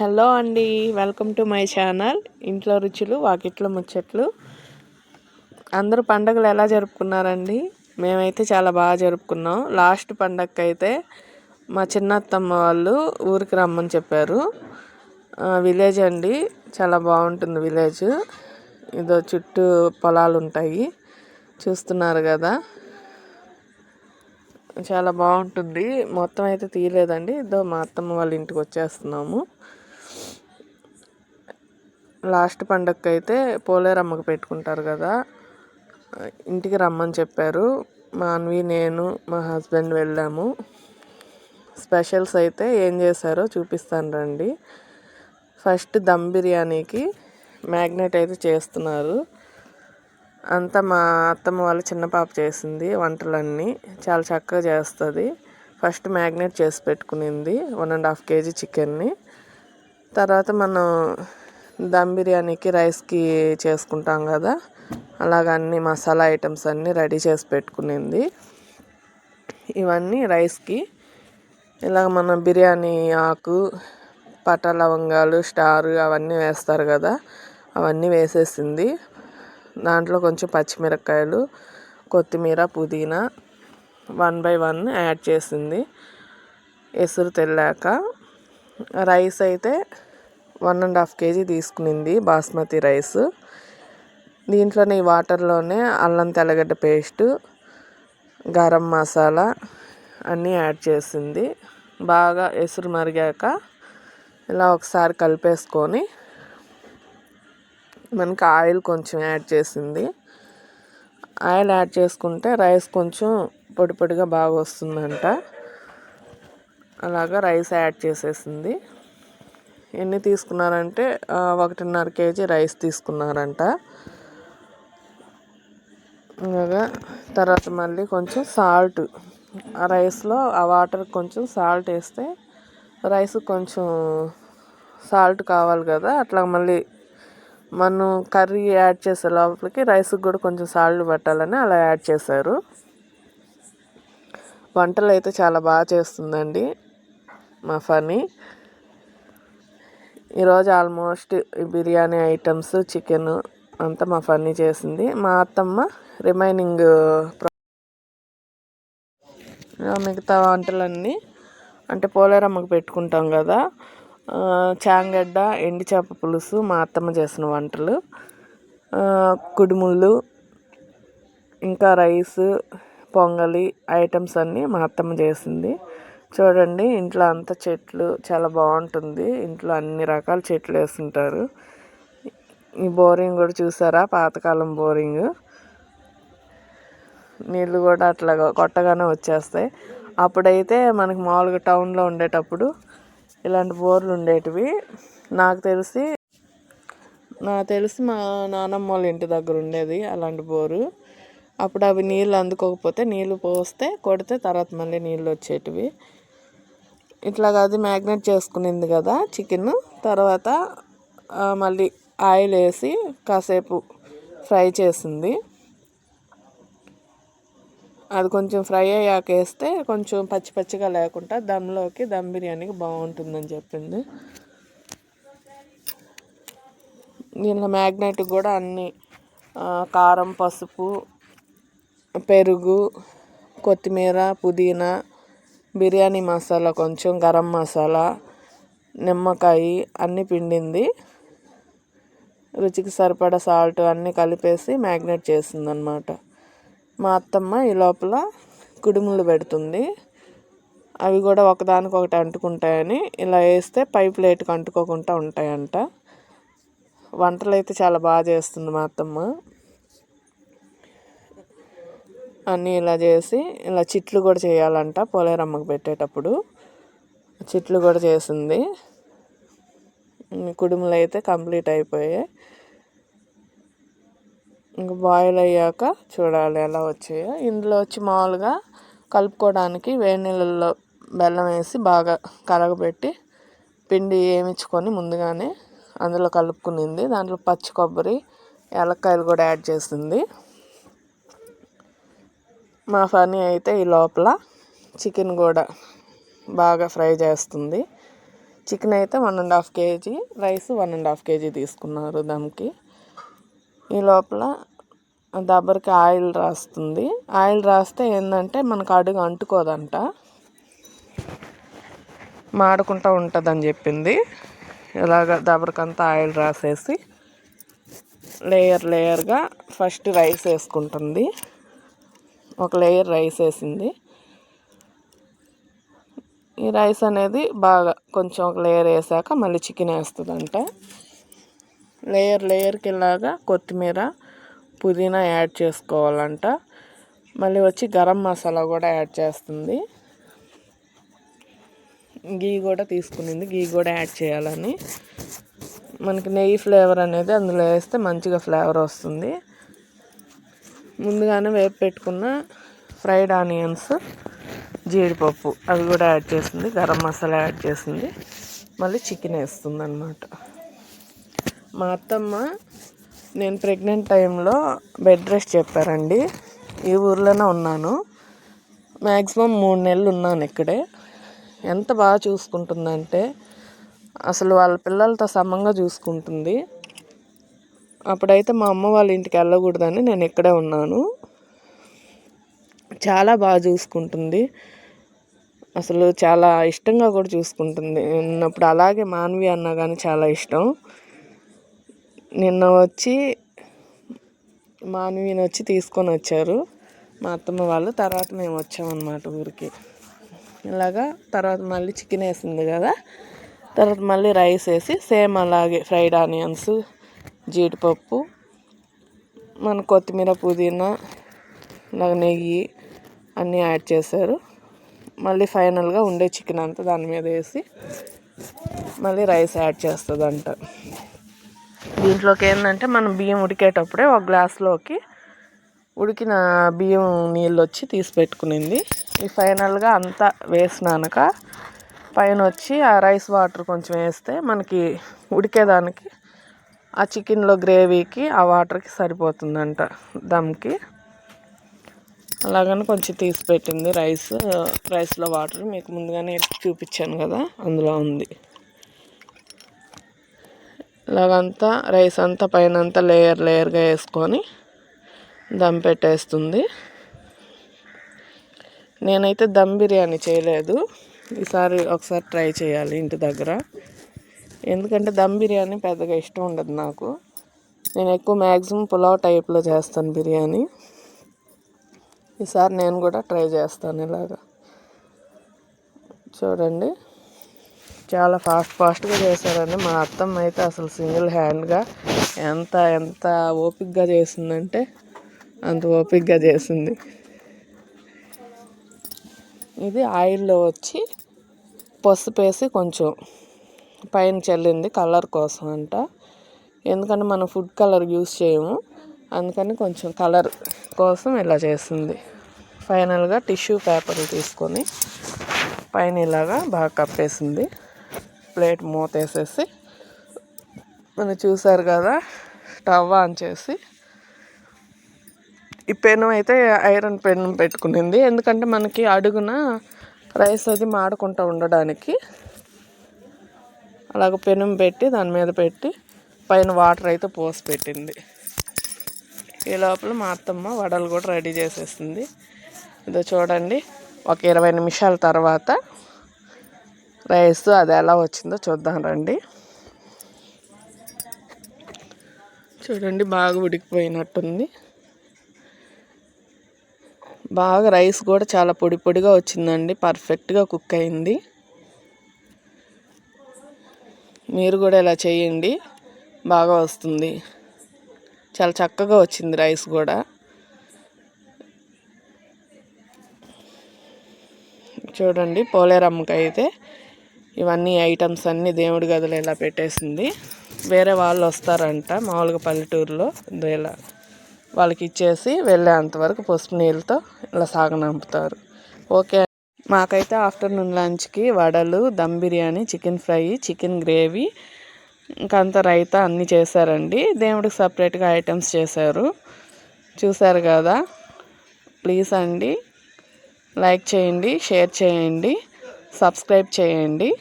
Hello అండి welcome to my channel. ఇంట్లో రుచులు వాకిట్లో ముచ్చట్లు. అందరూ పండుగలు ఎలా జరుపుకున్నారండి? మేమైతే చాలా బాగా జరుపుకున్నాం. లాస్ట్ పండగకి అయితే మా చిన్నత్తమ్మ వాళ్ళు ఊరికి రమ్మని చెప్పారు. విలేజ్ అండి. చాలా బాగుంటుంది విలేజ్. ఇదో చుట్టూ పొలాలు ఉంటాయి. చూస్తున్నారు కదా. చాలా బాగుంటుంది. మొత్తం అయితే తీయలేదండి. ఇదో మా అత్తమ్మ వాళ్ళ ఇంటికి వచ్చేస్తున్నాము. లాస్ట్ పండగకి అయితే పోలేరమ్మకు పెట్టుకుంటారు కదా. ఇంటికి రమ్మని చెప్పారు. మా అన్వి నేను మా హస్బెండ్ వెళ్ళాము. స్పెషల్స్ అయితే ఏం చేశారో చూపిస్తాను రండి. ఫస్ట్ దమ్ బిర్యానీకి మ్యాగ్నెట్ అయితే చేస్తున్నారు. అంతా మా అత్తమ్మ వాళ్ళ చిన్న పాప చేసింది వంటలన్నీ. చాలా చక్కగా చేస్తుంది. ఫస్ట్ మ్యాగ్నెట్ చేసి పెట్టుకునింది. వన్ అండ్ హాఫ్ కేజీ చికెన్ని. తర్వాత మనం దమ్ బిర్యానీకి రైస్కి చేసుకుంటాం కదా. అలాగ అన్ని మసాలా ఐటమ్స్ అన్నీ రెడీ చేసి పెట్టుకునింది. ఇవన్నీ రైస్కి. ఇలాగ మన బిర్యానీ ఆకు పట లవంగాలు స్టార్ అవన్నీ వేస్తారు కదా. అవన్నీ వేసేసింది. దాంట్లో కొంచెం పచ్చిమిరపకాయలు కొత్తిమీర పుదీనా వన్ బై వన్ యాడ్ చేసింది. ఎసురు తెల్లాక రైస్ అయితే వన్ అండ్ హాఫ్ కేజీ తీసుకునింది బాస్మతి రైస్. దీంట్లోనే ఈ వాటర్లోనే అల్లం తెల్లగడ్డ పేస్టు గరం మసాలా అన్నీ యాడ్ చేసింది. బాగా ఎసురు మరిగాక ఇలా ఒకసారి కలిపేసుకొని మనకి ఆయిల్ కొంచెం యాడ్ చేసింది. ఆయిల్ యాడ్ చేసుకుంటే రైస్ కొంచెం పొడి పొడిగా బాగా వస్తుందంట. అలాగా రైస్ యాడ్ చేసేసింది. ఎన్ని తీసుకున్నారంటే ఒకటిన్నర కేజీ రైస్ తీసుకున్నారంట. అలాగా తర్వాత మళ్ళీ కొంచెం సాల్ట్. ఆ రైస్లో ఆ వాటర్ కొంచెం సాల్ట్ వేస్తే రైస్ కొంచెం సాల్ట్ కావాలి కదా అట్లా మళ్ళీ మనం కర్రీ యాడ్ చేసే లోపలికి రైస్కి కూడా కొంచెం సాల్ట్ పెట్టాలని అలా యాడ్ చేశారు. వంటలు అయితే చాలా బాగా చేస్తుందండి మా ఫనీ ఈరోజు ఆల్మోస్ట్ బిర్యానీ ఐటమ్స్ చికెన్ అంతా మా ఫన్నీ చేసింది. మా అత్తమ్మ రిమైనింగ్ మిగతా వంటలన్నీ అంటే పోలేరమ్మకు పెట్టుకుంటాం కదా. చాంగడ్డ ఎండి చేప పులుసు మా అత్తమ్మ చేసిన వంటలు. కుడుముళ్ళు ఇంకా రైస్ పొంగలి ఐటమ్స్ అన్నీ మా అత్తమ్మ చేసింది. చూడండి ఇంట్లో అంతా చెట్లు చాలా బాగుంటుంది. ఇంట్లో అన్ని రకాల చెట్లు వేస్తుంటారు. ఈ బోరింగ్ కూడా చూసారా? పాతకాలం బోరింగ్. నీళ్ళు కూడా అట్లా కొట్టగానే వచ్చేస్తాయి. అప్పుడైతే మనకి మామూలుగా టౌన్లో ఉండేటప్పుడు ఇలాంటి బోర్లు ఉండేటివి. నాకు తెలిసి నాకు తెలిసి మా నానమ్మ వాళ్ళ ఇంటి దగ్గర ఉండేది అలాంటి బోరు. అప్పుడు అవి నీళ్ళు అందుకోకపోతే నీళ్ళు పోస్తే కొడితే తర్వాత మళ్ళీ నీళ్ళు వచ్చేటివి. ఇట్లాగా అది మ్యాగ్నెట్ చేసుకునింది కదా చికెన్. తర్వాత మళ్ళీ ఆయిల్ వేసి కాసేపు ఫ్రై చేసింది. అది కొంచెం ఫ్రై అయ్యాక వేస్తే కొంచెం పచ్చి పచ్చిగా లేకుండా దమ్లోకి దమ్ బిర్యానీకి బాగుంటుందని చెప్పింది. దీనిలో మ్యాగ్నెట్ కూడా అన్ని కారం పసుపు పెరుగు కొత్తిమీర పుదీనా బిర్యానీ మసాలా కొంచెం గరం మసాలా నిమ్మకాయ అన్నీ పిండింది. రుచికి సరిపడా సాల్ట్ అన్నీ కలిపేసి మ్యాగ్నేట్ చేసిందనమాట మా అత్తమ్మ ఈ లోపల కుడుములు పెడుతుంది. అవి కూడా ఒకదానికొకటి అంటుకుంటాయని ఇలా వేస్తే పై ప్లేట్కి అంటుకోకుండా ఉంటాయంట. వంటలు అయితే చాలా బాగా చేస్తుంది మా అత్తమ్మ. అన్నీ ఇలా చేసి ఇలా చిట్లు కూడా చేయాలంట పోలేరమ్మకు పెట్టేటప్పుడు. చిట్లు కూడా చేసింది. కుడుములు అయితే కంప్లీట్ అయిపోయాయి. ఇంకా బాయిల్ అయ్యాక చూడాలి ఎలా వచ్చాయో. ఇందులో వచ్చి మామూలుగా కలుపుకోవడానికి వేడి నీళ్ళల్లో బెల్లం వేసి బాగా కరగబెట్టి పిండి వేయించుకొని ముందుగానే అందులో కలుపుకునింది. దాంట్లో పచ్చి కొబ్బరి ఏలక్కాయలు కూడా యాడ్ చేసింది. మా ఫనీ అయితే ఈ లోపల చికెన్ కూడా బాగా ఫ్రై చేస్తుంది. చికెన్ అయితే one and half kg rice one and half kg తీసుకున్నారు దమ్కి. ఈ లోపల దబ్బరికి ఆయిల్ రాస్తుంది. ఆయిల్ రాస్తే ఏంటంటే మనకు అడుగు అంటుకోదంట. మాడుకుంటూ ఉంటుందని చెప్పింది. ఇలాగ దబ్బరికంతా ఆయిల్ రాసేసి లేయర్ లేయర్గా ఫస్ట్ రైస్ వేసుకుంటుంది. ఒక లేయర్ రైస్ వేసింది. ఈ రైస్ అనేది బాగా కొంచెం ఒక లేయర్ వేసాక మళ్ళీ చికెన్ వేస్తుందంట. లేయర్ లేయర్కి ఇలాగా కొత్తిమీర పుదీనా యాడ్ చేసుకోవాలంట. మళ్ళీ వచ్చి గరం మసాలా కూడా యాడ్ చేస్తుంది. గీ కూడా తీసుకునింది గీ కూడా యాడ్ చేయాలని. మనకి నెయ్యి ఫ్లేవర్ అనేది అందులో వేస్తే మంచిగా ఫ్లేవర్ వస్తుంది. ముందుగానే వేపు పెట్టుకున్న ఫ్రైడ్ ఆనియన్స్ జీడిపప్పు అవి కూడా యాడ్ చేసింది. గరం మసాలా యాడ్ చేసింది. మళ్ళీ చికెన్ వేస్తుంది అనమాట మా అత్తమ్మ నేను ప్రెగ్నెంట్ టైంలో బెడ్ రెస్ట్ చెప్పారండి. ఈ ఊర్లోనే ఉన్నాను. మ్యాక్సిమం మూడు నెలలు ఉన్నాను ఇక్కడే. ఎంత బాగా చూసుకుంటుందంటే అసలు వాళ్ళ పిల్లలతో సమంగా చూసుకుంటుంది. అప్పుడైతే మా అమ్మ వాళ్ళ ఇంటికి వెళ్ళకూడదని నేను ఇక్కడే ఉన్నాను. చాలా బాగా చూసుకుంటుంది. అసలు చాలా ఇష్టంగా కూడా చూసుకుంటుంది. ఉన్నప్పుడు అలాగే మాన్వి అన్న కానీ చాలా ఇష్టం. నిన్న వచ్చి మాన్విని వచ్చి తీసుకొని వచ్చారు. మా అత్తమ్మ వాళ్ళు. తర్వాత మేము వచ్చామన్నమాట ఊరికి. ఇలాగా తర్వాత మళ్ళీ చికెన్ వేసింది కదా. తర్వాత మళ్ళీ రైస్ వేసి సేమ్ అలాగే ఫ్రైడ్ ఆనియన్స్ జీడిపప్పు మన కొత్తిమీర పుదీనా ఇలాగ నెయ్యి అన్నీ యాడ్ చేశారు. మళ్ళీ ఫైనల్గా ఉండే చికెన్ అంతా దాని మీద వేసి మళ్ళీ రైస్ యాడ్ చేస్తుందంట. దీంట్లోకి ఏంటంటే మనం బియ్యం ఉడికేటప్పుడే ఒక గ్లాస్లోకి ఉడికిన బియ్యం నీళ్ళు వచ్చి తీసి పెట్టుకునింది. ఈ ఫైనల్గా అంతా వేసినాక పైన వచ్చి ఆ రైస్ వాటర్ కొంచెం వేస్తే మనకి ఉడికేదానికి ఆ చికెన్లో గ్రేవీకి ఆ వాటర్కి సరిపోతుందంట దమ్కి. అలాగని కొంచెం తీసి పెట్టింది రైస్. రైస్లో వాటర్ మీకు ముందుగానే చూపించాను కదా అందులో ఉంది. ఇలాగంతా రైస్ అంతా పైన అంతా లేయర్ లేయర్గా వేసుకొని దమ్ పెట్టేస్తుంది. నేనైతే దమ్ బిర్యానీ చేయలేదు. ఈసారి ఒకసారి ట్రై చేయాలి ఇంటి దగ్గర. ఎందుకంటే దమ్ బిర్యానీ పెద్దగా ఇష్టం ఉండదు నాకు. నేను ఎక్కువ మ్యాక్సిమం పులావ్ టైప్లో చేస్తాను బిర్యానీ. ఈసారి నేను కూడా ట్రై చేస్తాను ఇలాగా. చూడండి. చాలా ఫాస్ట్ ఫాస్ట్గా చేశారండి. మా అత్తమ్మ అయితే అసలు సింగిల్ హ్యాండ్గా ఎంత ఎంత ఓపిక్గా చేసిందంటే అంత ఓపిక్గా చేసింది. ఇది ఆయిల్లో వచ్చి పసుపు వేసి కొంచెం పైన చల్లింది కలర్ కోసం అంట. ఎందుకంటే మనం ఫుడ్ కలర్ యూస్ చేయము. అందుకని కొంచెం కలర్ కోసం ఇలా చేస్తుంది ఫైనల్గా టిష్యూ పేపర్ తీసుకొని పైన ఇలాగా బాగా కప్పేసింది. ప్లేట్ మూత వేసేసి మనం చూసారు కదా స్టవ్ ఆన్ చేసి ఈ పెను అయితే ఐరన్ పెన్ పెట్టుకునింది. ఎందుకంటే మనకి అడుగున రైస్ అది మాడకుండా ఉండడానికి అలాగ పెనం పెట్టి దాని మీద పెట్టి పైన వాటర్ అయితే పోసి పెట్టింది. ఈ లోపల మా అత్తమ్మ వడలు కూడా రెడీ చేసేసింది. ఇదో చూడండి ఒక ఇరవై నిమిషాల తర్వాత రైస్ అది ఎలా వచ్చిందో చూద్దాం రండి. చూడండి బాగా ఉడికిపోయినట్టుంది. బాగా రైస్ కూడా చాలా పొడి పొడిగా వచ్చిందండి పర్ఫెక్ట్గా కుక్ అయింది. మీరు కూడా ఇలా చేయండి. బాగా వస్తుంది. చాలా చక్కగా వచ్చింది రైస్ కూడా. చూడండి పోలేరమ్మకి అయితే ఇవన్నీ ఐటమ్స్ అన్నీ దేవుడి గదిలో ఇలా పెట్టేసింది. వేరే వాళ్ళు వస్తారంట మామూలుగా పల్లెటూరులో. ఇలా వాళ్ళకి ఇచ్చేసి వెళ్ళేంతవరకు పసుపు నీళ్ళతో ఇలా సాగనంపుతారు. ఓకే మాకైతే ఆఫ్టర్నూన్ లంచ్కి వడలు dum biryani chicken fry chicken gravy ఇంకంత raita అన్నీ చేశారండి. దేవుడికి సపరేట్గా ఐటమ్స్ చేశారు. చూశారు కదా? ప్లీజ్ అండి లైక్ చేయండి షేర్ చేయండి సబ్స్క్రైబ్ చేయండి.